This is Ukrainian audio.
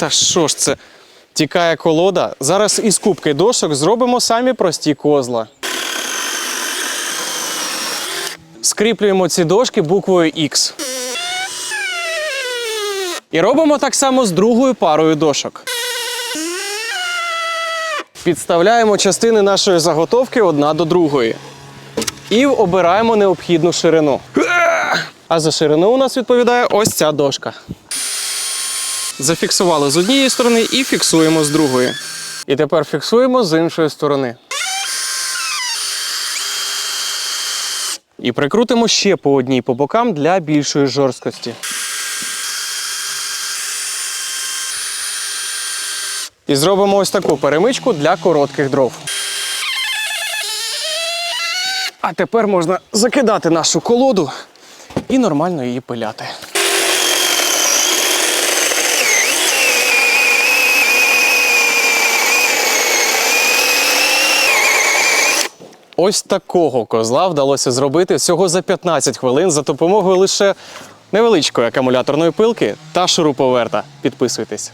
Та що ж це? Тікає колода. Зараз із кубки дошок зробимо самі прості козла. Скріплюємо ці дошки буквою X. І робимо так само з другою парою дошок. Підставляємо частини нашої заготовки одна до другої. І обираємо необхідну ширину. А за ширину у нас відповідає ось ця дошка. Зафіксували з однієї сторони і фіксуємо з другої. І тепер фіксуємо з іншої сторони. І прикрутимо ще по одній по бокам для більшої жорсткості. І зробимо ось таку перемичку для коротких дров. А тепер можна закидати нашу колоду і нормально її пиляти. Ось такого козла вдалося зробити всього за 15 хвилин за допомогою лише невеличкої акумуляторної пилки та шуруповерта. Підписуйтесь.